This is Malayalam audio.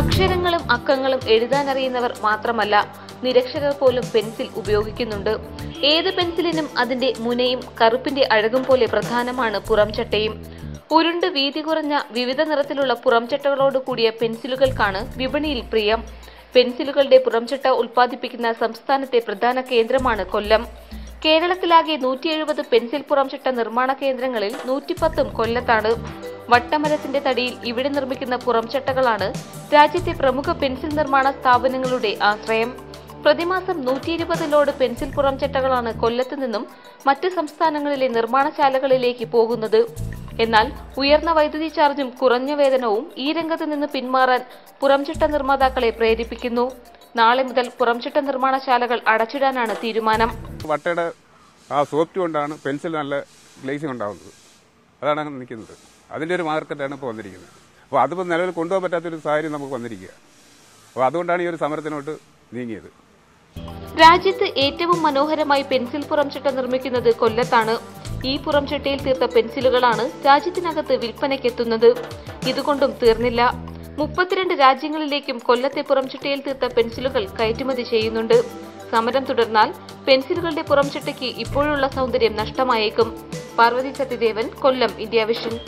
അക്ഷരങ്ങളും അക്കങ്ങളും എഴുതാൻ അറിയുന്നവർ മാത്രമല്ല നിരക്ഷരർ പോലും പെൻസിൽ ഉപയോഗിക്കുന്നുണ്ട്. ഏത് പെൻസിലിനും അതിന്റെ മുനയും കറുപ്പിന്റെ അഴകും പോലെ പ്രധാനമാണ് പുറംചട്ടയും. ഉരുണ്ട് വീതി കുറഞ്ഞ വിവിധ നിറത്തിലുള്ള പുറംചട്ടകളോട് കൂടിയ പെൻസിലുകൾക്കാണ് വിപണിയിൽ പ്രിയം. പെൻസിലുകളുടെ പുറംചട്ട ഉൽപ്പാദിപ്പിക്കുന്ന സംസ്ഥാനത്തെ പ്രധാന കേന്ദ്രമാണ് കൊല്ലം. കേരളത്തിലാകെ നൂറ്റി എഴുപത് പെൻസിൽ പുറംചട്ട നിർമ്മാണ കേന്ദ്രങ്ങളിൽ നൂറ്റിപ്പത്തും കൊല്ലത്താണ്. വട്ടമരത്തിന്റെ തടിയിൽ ഇവിടെ നിർമ്മിക്കുന്ന പുറംചട്ടകളാണ് രാജ്യത്തെ പ്രമുഖ പെൻസിൽ നിർമ്മാണ സ്ഥാപനങ്ങളുടെ ആശ്രയം. പ്രതിമാസം നൂറ്റി ഇരുപത് ലോഡ് പെൻസിൽ പുറംചട്ടകളാണ് കൊല്ലത്ത് നിന്നും മറ്റ് സംസ്ഥാനങ്ങളിലെ നിർമ്മാണശാലകളിലേക്ക് പോകുന്നത്. എന്നാൽ ഉയർന്ന വൈദ്യുതി ചാർജും കുറഞ്ഞ വേതനവും ഈ രംഗത്ത് നിന്ന് പിന്മാറാൻ പുറംചട്ട നിർമ്മാതാക്കളെ പ്രേരിപ്പിക്കുന്നു. നാളെ മുതൽ പുറംചട്ട നിർമ്മാണശാലകൾ അടച്ചിടാനാണ് തീരുമാനം. വട്ടയുടെ ആ സോഫ്റ്റ് കൊണ്ടാണ് പെൻസിൽ നല്ല ഗ്ലേസിംഗ് ഉണ്ടാകുന്നത് അതാണ് അങ്ങനെ നിൽക്കുന്നത്. അതിന്റെ ഒരു മാർക്കറ്റാണ് ഇപ്പോൾ വന്നിരിക്കുന്നത്. അപ്പോൾ അതിപ്പോൾ നിലവിൽ കൊണ്ടുപോകാൻ പറ്റാത്തൊരു സാഹചര്യം നമുക്ക് വന്നിരിക്കുക. അപ്പോൾ അതുകൊണ്ടാണ് ഈ ഒരു സമരത്തിനോട്ട് നീങ്ങിയത്. രാജ്യത്ത് ഏറ്റവും മനോഹരമായി പെൻസിൽ പുറംചട്ട നിർമ്മിക്കുന്നത് കൊല്ലത്താണ്. ഈ പുറംചട്ടയിൽ തീർത്ത പെൻസിലുകളാണ് രാജ്യത്തിനകത്ത് വിൽപ്പനയ്ക്കെത്തുന്നത്. ഇതുകൊണ്ടും തീർന്നില്ല. മുപ്പത്തിരണ്ട് രാജ്യങ്ങളിലേക്കും കൊല്ലത്തെ പുറംചട്ടയിൽ തീർത്ത പെൻസിലുകൾ കയറ്റുമതി ചെയ്യുന്നുണ്ട്. സമരം തുടർന്നാൽ പെൻസിലുകളുടെ പുറംചട്ടയ്ക്ക് ഇപ്പോഴുള്ള സൗന്ദര്യം നഷ്ടമായേക്കും. Parvathy Sathyadevan Kollam India vision.